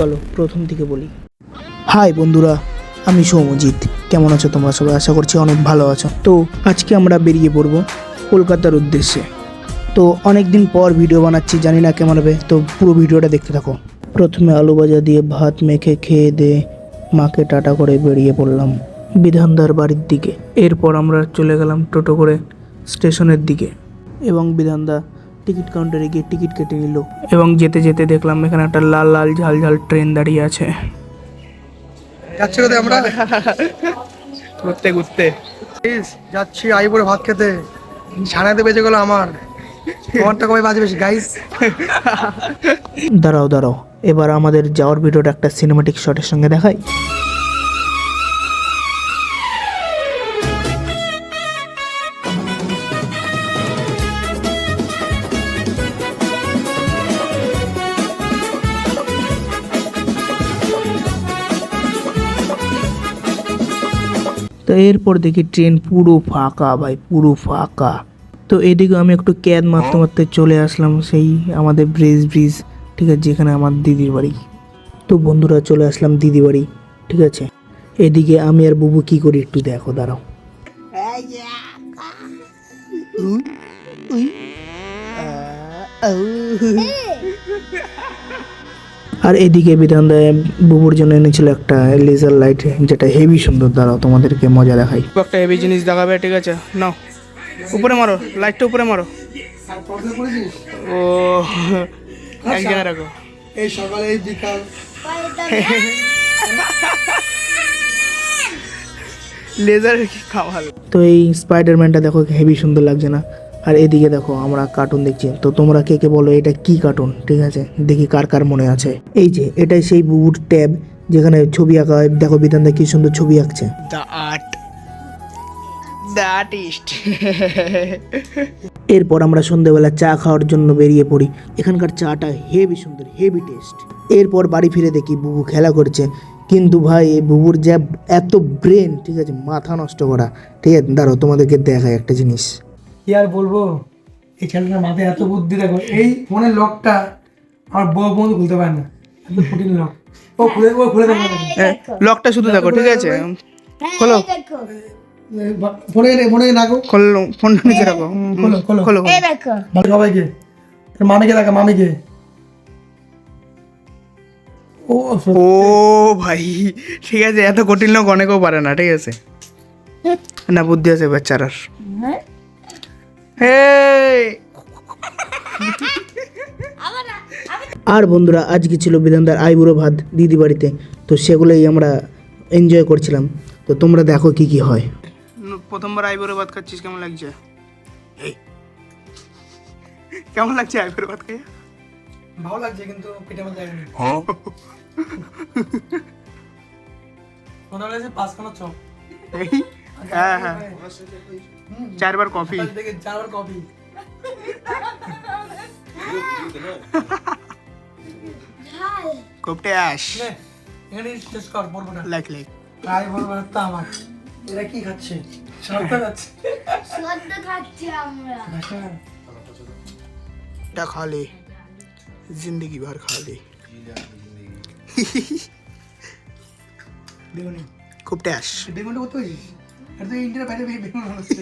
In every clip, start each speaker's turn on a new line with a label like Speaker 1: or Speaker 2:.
Speaker 1: চলো, প্রথম থেকে বলি। হাই বন্ধুরা, আমি সৌমজিৎ। কেমন আছো তোমরা সবাই? আশা করছি অনেক ভালো আছো। তো, আজকে আমরা বেরিয়ে পড়ব কলকাতার উদ্দেশ্যে। তো অনেক দিন পর ভিডিও বানাচ্ছি, জানি না কেমন হবে। তো, পুরো ভিডিওটা দেখতে থাকো। প্রথমে আলু ভাজা দিয়ে ভাত মেখে খেয়ে দিয়ে মাকে টাটা করে বেরিয়ে পড়লাম বিধানদার বাড়ির দিকে। এরপর আমরা চলে গেলাম টোটো করে স্টেশনের দিকে। এবং বিধানদা টিকিট কাউন্টারে গিয়ে টিকিট কেটে নিল। এবং যেতে যেতে দেখলাম এখানে একটা লাল লাল ঝাল ঝাল ট্রেন দাঁড়িয়ে আছে।
Speaker 2: যাচ্ছি কোথায় আমরা?
Speaker 1: ঘুরতে ঘুরতে।
Speaker 2: প্লিজ যাচ্ছি আইবুড়ে ভাত খেতে। ছানাতে বেঁচে গেলো আমার। তোমারটা কবে বাজবে গাইস
Speaker 1: দাঁড়াও দাঁড়াও। এবার আমাদের যাওয়ার ভিডিওটা একটা সিনেমাটিক শটের সঙ্গে দেখাই। তো এরপর দেখি ট্রেন পুরো ফাঁকা ভাই পুরো ফাঁকা। তো এদিকে আমি একটু ক্যাদ মারতে মারতে চলে আসলাম সেই আমাদের ব্রিজ ব্রিজ ঠিক আছে যেখানে আমার দিদির বাড়ি। তো বন্ধুরা চলে আসলাম দিদি বাড়ি ঠিক আছে। এদিকে আমি আর বুবু কি করি একটু দেখো দাঁড়াও। আর এদিকে বিধান দেয় বুবুর জন্য এনেছিল একটা লেজার লাইট যেটা হেভি সুন্দর। দাঁড়াও তোমাদেরকে মজা দেখাই। একটা হেভি জিনিস দেখাবে ঠিক আছে? নাও। উপরে মারো লাইটটা উপরে মারো। ও এক জায়গায় রাখো।
Speaker 2: এই সকালে এই বিকাল
Speaker 1: লেজার কি কামাল তো এই স্পাইডারম্যানটা দেখো হেভি সুন্দর লাগছে না? আর এদিকে দেখো আমরা কার্টুন দেখছি। তো তোমরা কে কে বলো এটা কি কার্টুন ঠিক আছে? দেখি কার কার মনে আছে। এই যে এটাই সেই বুবুর ট্যাব যেখানে ছবি আঁকা হয়। দেখো বিধানদা কি সুন্দর ছবি আঁকছে। দ্য আর্ট দ্য আর্টিস্ট এরপর আমরা সন্ধ্যেবেলা চা খাওয়ার জন্য বেরিয়ে পড়ি। এখানকার চাটা হেভি সুন্দর হেভি টেস্ট এরপর বাড়ি ফিরে দেখি বুবু খেলা করছে। কিন্তু ভাই এই বুবুর যা এত ব্রেন ঠিক আছে? মাথা নষ্ট করা। ঠিক আছে? দাঁড়াও তোমাদেরকে দেখায় একটা জিনিস।
Speaker 2: কি আর বলব? এই ছেলেটার মাথায় এত বুদ্ধি দেখো এই ফোনের লকটা আমার বউ বন্ধু খুলতে পারে না। এত কঠিন লক। ও খুলে ও খুলে দেবে।
Speaker 1: লকটা শুধু দেখো ঠিক আছে? খোলো
Speaker 2: ফোনে ফোনে রাখো।
Speaker 1: খোলো ফোনটা নিচে রাখো।
Speaker 2: খোলো খোলো।
Speaker 1: খোলো
Speaker 2: ভালো সবাইকে। মামিকে দেখা মামিকে। ও
Speaker 1: ভাই ঠিক আছে এত কঠিন লোক অনেকেও পারে না ঠিক আছে? না বুদ্ধি আছে বাচ্চারার। হেই! আর বন্ধুরা আজকে ছিল বিধানদার আইবুড়ো ভাত দিদি বাড়িতে। তো সেগুলোই আমরা এনজয় করছিলাম। তো তোমরা দেখো কি কি হয়। প্রথমবার আইবুড়ো ভাত খাচ্ছিস কেমন লাগছে? কেমন লাগছে আইবুড়ো ভাত খেয়ে?
Speaker 2: ভালো লাগছে কিন্তু পেটে মধ্যে যায়নি মনে হলো যে পাঁচখানা চপ।
Speaker 1: হ্যাঁ। হ্যাঁ। চারবার কফি।
Speaker 2: চারবার কফি।
Speaker 1: কোপটে আস
Speaker 2: এখানে শেষ কর বলব না।
Speaker 1: লাইক লাইক
Speaker 2: তাই বলব না তা আমার। এরা কি খাচ্ছে?
Speaker 3: শ্রদ্ধা খাচ্ছে। আমরা।
Speaker 1: এটা জিন্দগি ভর খালে।
Speaker 2: বেগুনি।
Speaker 1: খুব ট্যাস
Speaker 2: বেগুনটা কত হয়েছিস এটা তো ইন্ডিয়ার বাইরে হচ্ছে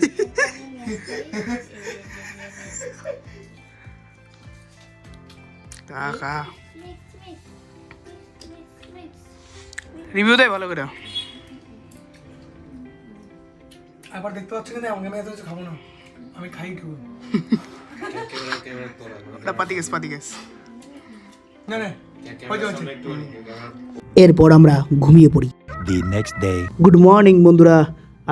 Speaker 1: রিভিউ দে ভালো করে
Speaker 2: আবার দেখতে পাচ্ছ কিন্তু আমাকে আমি এত কিছু খাব না আমি খাই একটু
Speaker 1: পাতি গেস পাতি গেস
Speaker 2: না না
Speaker 1: এরপর আমরা ঘুমিয়ে পড়ি
Speaker 4: the next day.
Speaker 1: Good morning বন্ধুরা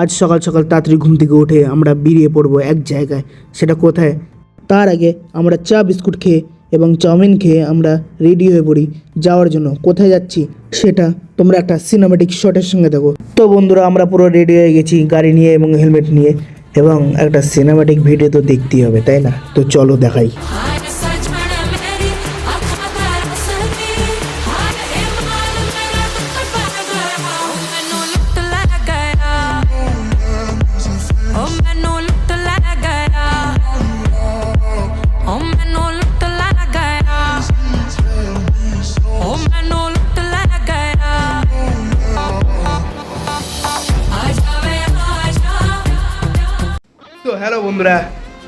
Speaker 1: আজ সকাল সকাল তাড়াতাড়ি ঘুম থেকে উঠে আমরা বেরিয়ে পড়ব এক জায়গায়। সেটা কোথায়? তার আগে আমরা চা বিস্কুট খেয়ে এবং চাউমিন খেয়ে আমরা রেডি হয়ে পড়ি যাওয়ার জন্য। কোথায় যাচ্ছি সেটা তোমরা একটা সিনেমেটিক শটের সঙ্গে দেখো। তো বন্ধুরা, আমরা পুরো রেডি হয়ে গেছি গাড়ি নিয়ে এবং হেলমেট নিয়ে এবং একটা সিনেমেটিক ভিডিও তো দেখতেই হবে, তাই না? তো চলো দেখাই।
Speaker 5: বন্ধুরা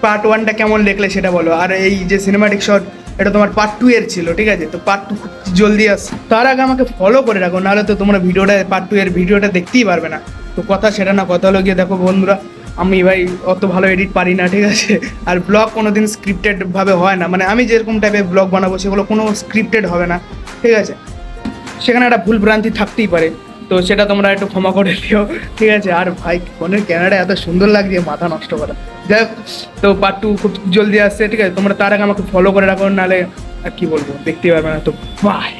Speaker 5: পার্ট ওয়ানটা কেমন দেখলে সেটা বলো। আর এই যে সিনেমাটিক শট এটা তোমার পার্ট টু এর ছিল, ঠিক আছে? তো পার্ট টু খুব জলদি আসছে তার আগে আমাকে ফলো করে রাখো, নাহলে তো তোমরা ভিডিওটা পার্ট টু এর ভিডিওটা দেখতেই পারবে না। তো কথা সেটা না, কথা হলো গিয়ে দেখো বন্ধুরা, আমি ভাই অত ভালো এডিট পারি না, ঠিক আছে? আর ব্লগ কোনো দিন স্ক্রিপ্টেডভাবে হয় না। মানে আমি যেরকম টাইপের ব্লগ বানাবো, সেগুলো কোনো স্ক্রিপ্টেড হবে না, ঠিক আছে? সেখানে একটা ভুল ভ্রান্তি থাকতেই পারে। তো সেটা তোমরা একটু ক্ষমা করে দিও। ঠিক আছে আর ভাই ফোনের ক্যামেরা এত সুন্দর লাগছে মাথা নষ্ট করা। যাই হোক, তো পার্ট টু খুব জলদি আসছে ঠিক আছে? তোমরা তার আগে আমাকে ফলো করে রাখো নাহলে আর কি বলব দেখতে পারবে না তো। বাই